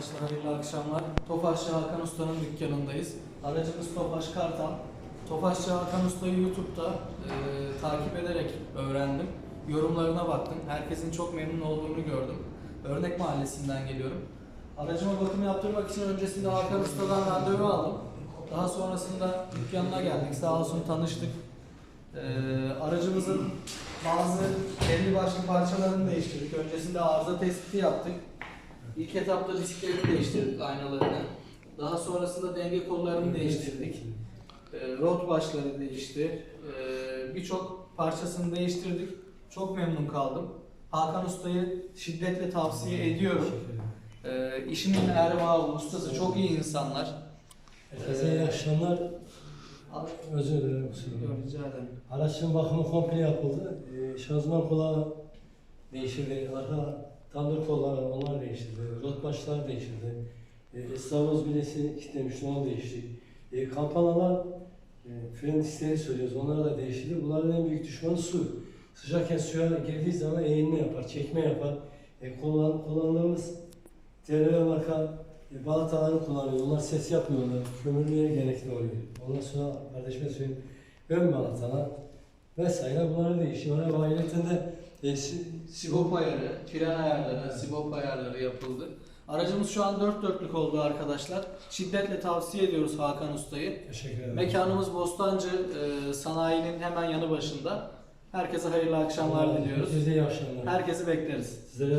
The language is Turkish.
arkadaşlar, hayırlı akşamlar. Tofaşçı Hakan Usta'nın dükkanındayız. Aracımız Tofaş Kartal. Tofaşçı Hakan Usta'yı YouTube'da e, takip ederek öğrendim. Yorumlarına baktım. Herkesin çok memnun olduğunu gördüm. Örnek Mahallesi'nden geliyorum. Aracıma bakım yaptırmak için öncesinde Hakan Usta'dan randevu aldım. Daha sonrasında dükkanına geldik. Sağ olsun tanıştık. E, aracımızın bazı belli başlı parçalarını değiştirdik. Öncesinde arıza tespiti yaptık. İlk etapta disklerini değiştirdik aynalarını. Daha sonrasında denge kollarını değiştirdik. E, rot başları değişti. E, Birçok parçasını değiştirdik. Çok memnun kaldım. Hakan Usta'yı şiddetle tavsiye ediyorum. E, işinin erbabı, ustası çok iyi insanlar. Herkese iyi akşamlar. Özür dilerim kusura bakmayın. Rica ederim. Araçın bakımı komple yapıldı. Ee, şanzıman kolağı değiştirdi. Arka tandır kolları onlar değiştirdi. Rot başlar değiştirdi. Ee, Estavoz bilesi kilitlemişti onu değiştirdik. Ee, kampanalar e, fren diskleri söylüyoruz. Onları da değiştirdik. Bunların en büyük düşmanı su. Sıcakken suya girdiği zaman eğilme yapar, çekme yapar. E, kullan, kullandığımız TRV marka e, balatalarını kullanıyor. Onlar ses yapmıyorlar. Kömürlüğe gerekli oluyor. Ondan sonra kardeşime söyleyeyim. Ön balatalar vesaire bunları değişiyor. Ayrıca de si- Sibop ayarı, fren ayarları, sibop ayarları yapıldı. Aracımız şu an dört dörtlük oldu arkadaşlar. Şiddetle tavsiye ediyoruz Hakan Usta'yı. teşekkür ederim. Mekanımız Bostancı e, sanayinin hemen yanı başında. Herkese hayırlı akşamlar diliyoruz. Herkese iyi akşamlar. Herkesi bekleriz. Sizlere